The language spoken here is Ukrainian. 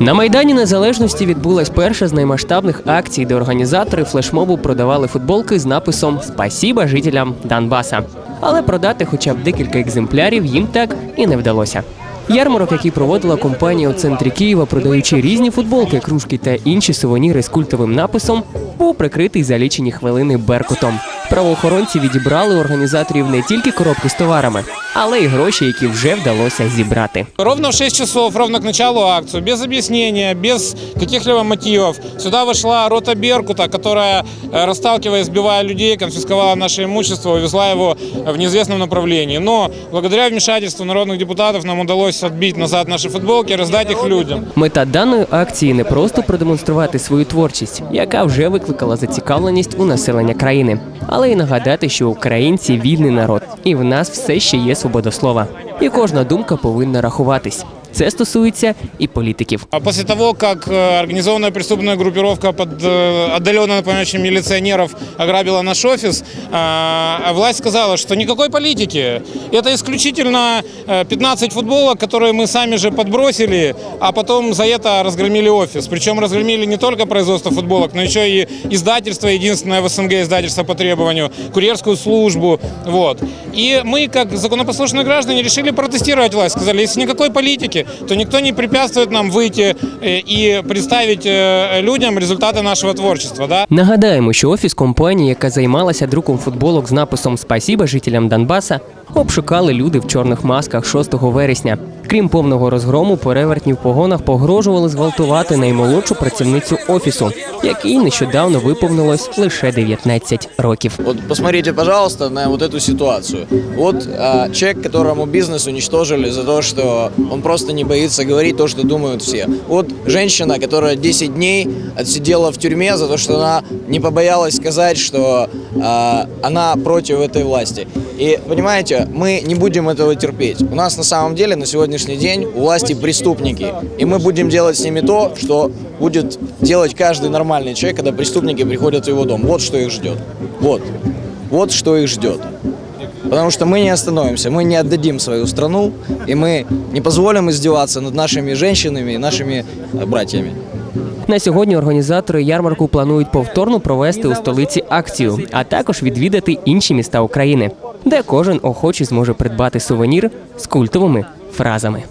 На майдані Незалежності відбулась перша з наймасштабних акцій, де організатори флешмобу продавали футболки з написом Спасіба жителям Донбаса. Але продати хоча б декілька екземплярів їм так і не вдалося. Ярмарок, який проводила компанія у центрі Києва, продаючи різні футболки, кружки та інші сувеніри з культовим написом, був прикритий за лічені хвилини беркутом. Правоохоронці відібрали у організаторів не тільки коробки з товарами, але й гроші, які вже вдалося зібрати. Ровно в 6 часов, ровно к началу акции, без объяснения, без каких-либо мотивов, сюда вошла рота Беркута, которая, э, расталкивая, сбивая людей, конфисковала наше имущество, увезла его в неизвестном направлении. Но благодаря вмешательству народных депутатов нам удалось отбить назад наши футболки и раздать их людям. Мета даної акції не просто продемонструвати свою творчість, яка вже викликала зацікавленість у населення країни, але й нагадати, що українці вільний народ, і в нас все ще є свобода слова. І кожна думка повинна рахуватись. Це стосується і політиків. А после того, как э, организованная преступная группировка под э, отдаленно напоминающим милиционеров ограбила наш офис, а власть сказала, что никакой политики. Это исключительно э, 15 футболок, которые мы сами же подбросили, а потом за это разгромили офис. Причем разгромили не только производство футболок, но еще и издательство, единственное в СНГ издательство по требованию, курьерскую службу. Вот. И мы, как законопослушные граждане, решили протестировать власть. Сказали, если никакой политики, то никто не препятствует нам выйти э, и представить э, людям результаты нашего творчества. Да? Нагадаємо, що офіс компанії, яка займалася друком футболок з написом Спасіба жителям Донбаса, обшукали люди в чорних масках 6 вересня. Крім повного розгрому, перевертні в погонах погрожували зґвалтувати наймолодшу працівницю офісу, якій нещодавно виповнилось лише 19 років. Вот посмотрите, пожалуйста, на вот эту ситуацию. Вот а, человек, которому бизнес уничтожили за то, что он просто не боится говорить то, что думают все. Вот женщина, которая 10 дней отсидела в тюрьме за то, что она не побоялась сказать, что а, она против этой власти. И понимаете, мы не будем этого терпеть. У нас на самом деле на сегодняшний день у власти преступники. И мы будем делать с ними то, что будет делать каждый нормальный человек, когда преступники приходят в его дом. Вот что их ждет. Вот. Вот что их ждет. Потому что мы не остановимся, мы не отдадим свою страну, и мы не позволим издеваться над нашими женщинами и нашими э, братьями. На сьогодні організатори ярмарку планують повторно провести у столиці акцію, а також відвідати інші міста України, де кожен охочий зможе придбати сувенір з культовими фразами.